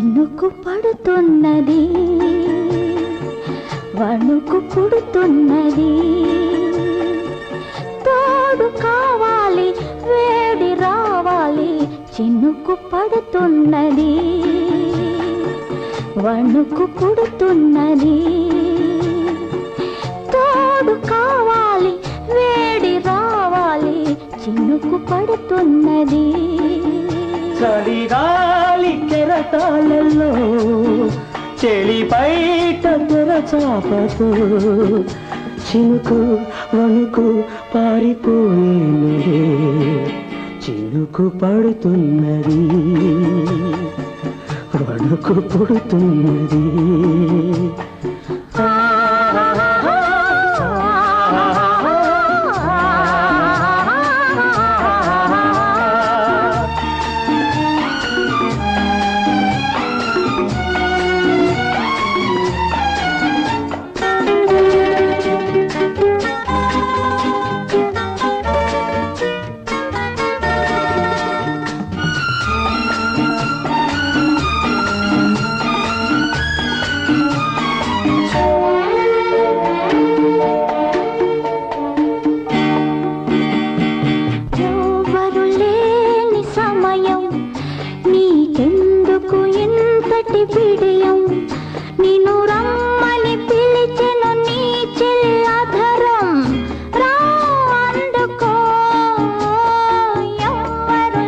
చినుకు పడుతున్నది వణుకు పుడుతున్నది. తోడు కావాలి వేడి రావాలి చినుకు పడుతున్నది. వణుకు పుడుతున్నది. తోడు కావాలి వేడి రావాలి చినుకు పడుతున్నది. చలిగాలి కెరటాలలో చెలి బయట తెరచాపతో చినుకు వణుకు పారిపోయినదే చినుకు పడుతున్నది వణుకు పుడుతున్నది. బిడియం నిన్ను రమ్మని పిలిచెను నీ చెల్లధరం. రా అందుకో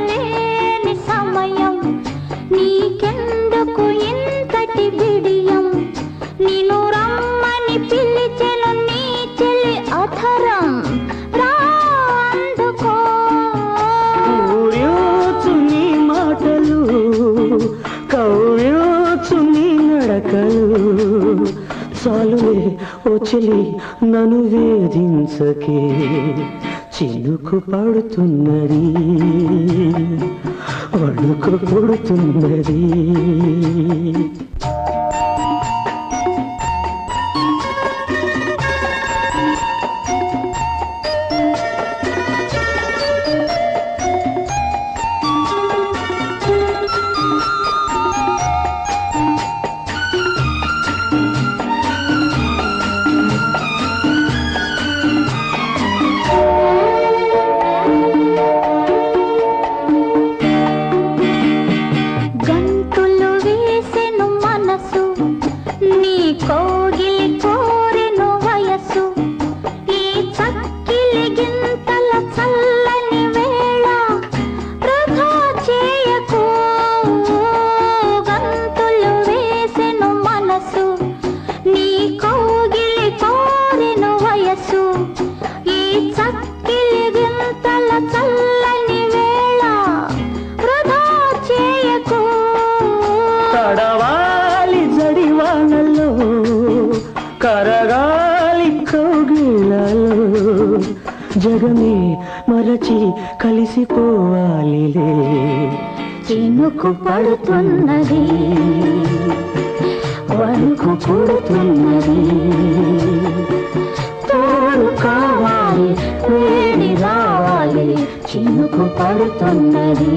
లేని సమయం. నీకెందుకు ఇంతటి బిడియం నిన్ను చాలులే ఒచిలి నన్ను వేధించకే. చినుకు పడుతున్నది వణుకు పడుతున్నది గాలి కౌగిళ్ళలో జగమే మరచి కలిసిపోవాలిలే. చినుకు పడుతున్నది వణుకు పుడుతున్నది. తోడు కావాలి వేడి రావాలి చినుకు పడుతున్నది.